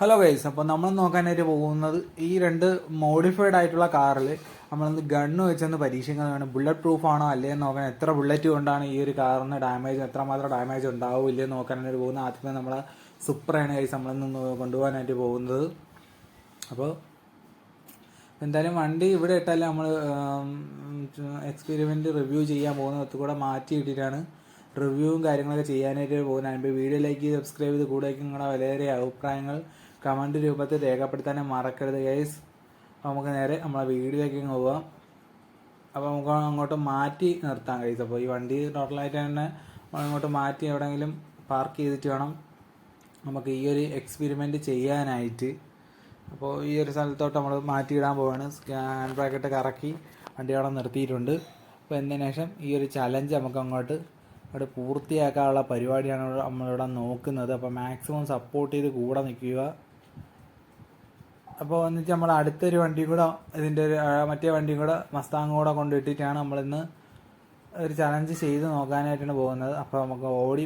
Hello guys അപ്പോൾ നമ്മൾ നോക്കാനായിട്ട് പോകുന്നത് ഈ രണ്ട് മോഡിഫൈഡ് ആയിട്ടുള്ള കാറിൽ നമ്മളൊന്ന് ഗണ്ണ് വെച്ചൊന്ന് പരീക്ഷിക്കുന്നതാണ്. ബുള്ളറ്റ് പ്രൂഫ് ആണോ അല്ലേ എന്ന് നോക്കാൻ എത്ര ബുള്ളറ്റ് കൊണ്ടാണ് ഈ ഒരു കാറിന് ഡാമേജ് എത്രമാത്രം ഡാമേജ് ഉണ്ടാവില്ല ഇല്ലയോ എന്ന് നോക്കാനായിട്ട് പോകുന്നത്. ആദ്യമേ നമ്മളെ സൂപ്പറാണ് ഗൈസ് നമ്മളിന്ന് കൊണ്ടുപോകാനായിട്ട് പോകുന്നത്. അപ്പോൾ എന്തായാലും വണ്ടി ഇവിടെ ഇട്ടാലേ നമ്മൾ എക്സ്പെരിമെന്റ് റിവ്യൂ ചെയ്യാൻ പോകുന്നത്. മാറ്റി ഇട്ടിട്ടാണ് റിവ്യൂവും കാര്യങ്ങളൊക്കെ ചെയ്യാനായിട്ട് പോകുന്നത്. അതിന്റെ വീഡിയോ ലൈക്ക് ചെയ്ത് സബ്സ്ക്രൈബ് ചെയ്ത് കൂടെ നിങ്ങളുടെ വിലയേറിയ അഭിപ്രായങ്ങൾ കമന്റ് രൂപത്തിൽ രേഖപ്പെടുത്താനും മറക്കരുത് ഗൈസ് അപ്പോൾ നമുക്ക് നേരെ നമ്മളെ വീഡിയോയിലേക്ക് ഇങ്ങ് പോവാം. അപ്പോൾ നമുക്ക് അങ്ങോട്ട് മാറ്റി നിർത്താം ഗൈസ് അപ്പോൾ ഈ വണ്ടി ടോട്ടലായിട്ട് തന്നെ അങ്ങോട്ട് മാറ്റി എവിടെയെങ്കിലും പാർക്ക് ചെയ്തിട്ട് വേണം നമുക്ക് ഈ ഒരു എക്സ്പെരിമെന്റ് ചെയ്യാനായിട്ട്. അപ്പോൾ ഈ ഒരു സ്ഥലത്തോട്ട് നമ്മൾ മാറ്റിയിടാൻ പോവാണ്. സ്കാൻ ബ്രാക്കറ്റ് കറക്കി വണ്ടി അവിടെ നിർത്തിയിട്ടുണ്ട്. അപ്പോൾ എന്നതിന് ശേഷം ഈ ഒരു ചലഞ്ച് നമുക്ക് അങ്ങോട്ട് അവിടെ പൂർത്തിയാക്കാനുള്ള പരിപാടിയാണ് നമ്മളിവിടെ നോക്കുന്നത്. അപ്പോൾ മാക്സിമം സപ്പോർട്ട് ചെയ്ത് കൂടെ നിൽക്കുക. അപ്പോൾ എന്നിട്ട് നമ്മൾ അടുത്തൊരു വണ്ടി കൂടെ ഇതിന്റെ ഒരു മറ്റേ വണ്ടി കൂടെ മസ്താങ് കൂടെ കൊണ്ടിട്ടിട്ടാണ് നമ്മളിന്ന് ഒരു ചലഞ്ച് ചെയ്ത് നോക്കാനായിട്ടാണ് പോകുന്നത്. അപ്പോൾ നമുക്ക് ഓടി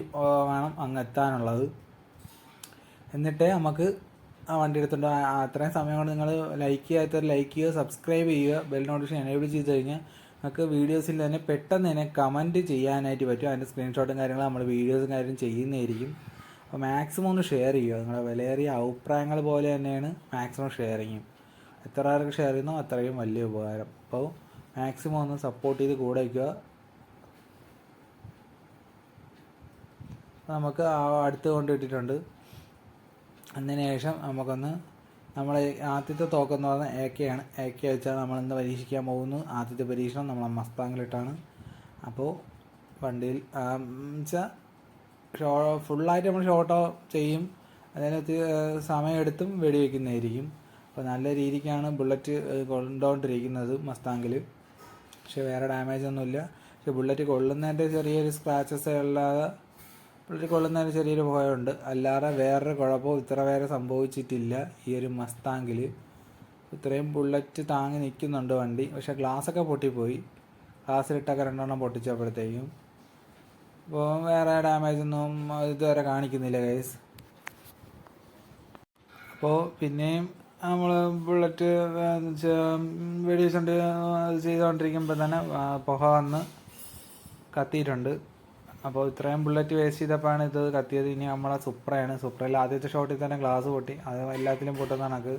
വേണം അങ്ങ് എത്താനുള്ളത് എന്നിട്ട് നമുക്ക് ആ വണ്ടി എടുത്തുണ്ട് അത്രയും സമയം കൊണ്ട് നിങ്ങൾ ലൈക്ക് ചെയ്യാത്തവർ ലൈക്ക് ചെയ്യുക സബ്സ്ക്രൈബ് ചെയ്യുക ബെൽ നോട്ടിഫിക്കേഷൻ എനേബിൾ ചെയ്ത് കഴിഞ്ഞാൽ നമുക്ക് വീഡിയോസിൽ തന്നെ പെട്ടെന്ന് തന്നെ കമന്റ് ചെയ്യാനായിട്ട് പറ്റും. അതിന്റെ സ്ക്രീൻഷോട്ടും കാര്യങ്ങളും നമ്മൾ വീഡിയോസും കാര്യങ്ങളും ചെയ്യുന്നതായിരിക്കും. അപ്പോൾ മാക്സിമം ഒന്ന് ഷെയർ ചെയ്യുക. നിങ്ങളുടെ വിലയേറിയ അഭിപ്രായങ്ങൾ പോലെ തന്നെയാണ് മാക്സിമം ഷെയറിങ്ങും എത്ര ആർക്ക് ഷെയർ ചെയ്യുന്നോ അത്രയും വലിയ ഉപകാരം. അപ്പോൾ മാക്സിമം ഒന്ന് സപ്പോർട്ട് ചെയ്ത് കൂടെ വയ്ക്കുക നമുക്ക് ആ അടുത്ത് കൊണ്ടിട്ടിട്ടുണ്ട് അതിന് ശേഷം നമുക്കൊന്ന് നമ്മൾ ആദ്യത്തെ തോക്കെന്ന് പറഞ്ഞാൽ എ കെ ആണ്. എ കെ വെച്ചാൽ നമ്മൾ ഇന്ന് പരീക്ഷിക്കാൻ പോകുന്നു ആദ്യത്തെ പരീക്ഷണം നമ്മൾ മസ്താങ്ങിലിട്ടാണ് അപ്പോൾ വണ്ടിയിൽ വെച്ചാൽ ഷോ ഫുള്ളായിട്ട് നമ്മൾ ഷോട്ടോ ചെയ്യും. അതിനകത്ത് സമയമെടുത്തും വെടിവെക്കുന്നതായിരിക്കും. അപ്പോൾ നല്ല രീതിക്കാണ് ബുള്ളറ്റ് കൊണ്ടുകൊണ്ടിരിക്കുന്നത് മസ്താങ്കിൽ പക്ഷെ വേറെ ഡാമേജ് ഒന്നുമില്ല. പക്ഷെ ബുള്ളറ്റ് കൊള്ളുന്നതിന്റെ ചെറിയൊരു സ്ക്രാച്ചസ് അല്ലാതെ ബുള്ളറ്റ് കൊള്ളുന്നതിന്റെ ചെറിയൊരു ഭയമുണ്ട്. അല്ലാതെ വേറൊരു കുഴപ്പവും ഇത്ര വേറെ സംഭവിച്ചിട്ടില്ല ഈ ഒരു മസ്താങ്കിൽ ഇത്രയും ബുള്ളറ്റ് താങ്ങി നിൽക്കുന്നുണ്ട് വണ്ടി. പക്ഷെ ഗ്ലാസ്സൊക്കെ പൊട്ടിപ്പോയി. ഗ്ലാസ്സിലിട്ടൊക്കെ രണ്ടെണ്ണം പൊട്ടിച്ചപ്പോഴത്തേക്കും. അപ്പോൾ വേറെ ഡാമേജ് ഒന്നും ഇതുവരെ കാണിക്കുന്നില്ല ഗൈസ് അപ്പോൾ പിന്നെയും നമ്മൾ ബുള്ളറ്റ് വെടിവെച്ചുകൊണ്ട് ചെയ്തുകൊണ്ടിരിക്കുമ്പോൾ തന്നെ പുക വന്ന് കത്തിയിട്ടുണ്ട്. അപ്പോൾ ഇത്രയും ബുള്ളറ്റ് വേസ്റ്റ് ചെയ്തപ്പോഴാണ് ഇത് കത്തിയത്. ഇനി നമ്മളെ സുപ്രയാണ്. സുപ്രയിൽ ആദ്യത്തെ ഷോട്ടിൽ തന്നെ ഗ്ലാസ് പൊട്ടി. അത് എല്ലാത്തിലും പൊട്ടുന്ന കണക്ക്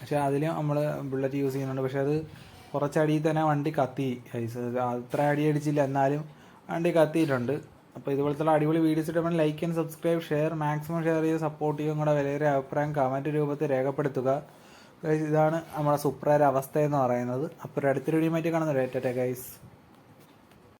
പക്ഷേ അതിലും നമ്മൾ ബുള്ളറ്റ് യൂസ് ചെയ്യുന്നുണ്ട്. പക്ഷേ അത് കുറച്ചടിയിൽ തന്നെ വണ്ടി കത്തി അത്ര അടി അടിച്ചില്ല. എന്നാലും വണ്ടി കത്തിയിട്ടുണ്ട്. അപ്പോൾ ഇതുപോലത്തെ അടിപൊളി videos ഇട്ടുമ്പോൾ like and subscribe share maximum share ചെയ്ത് സപ്പോർട്ട് ചെയ്യുക. നിങ്ങളുടെ വിലയേറെ അഭിപ്രായം കമന്റ് രൂപത്തിൽ രേഖപ്പെടുത്തുക. ഇതാണ് നമ്മുടെ സുപ്രയുടെ അവസ്ഥ എന്ന് പറയുന്നത്. അപ്പോൾ ഒരു അടുത്തൊരു വീഡിയോ മാറ്റി കാണുന്നത് ഏറ്റേ ഗൈസ്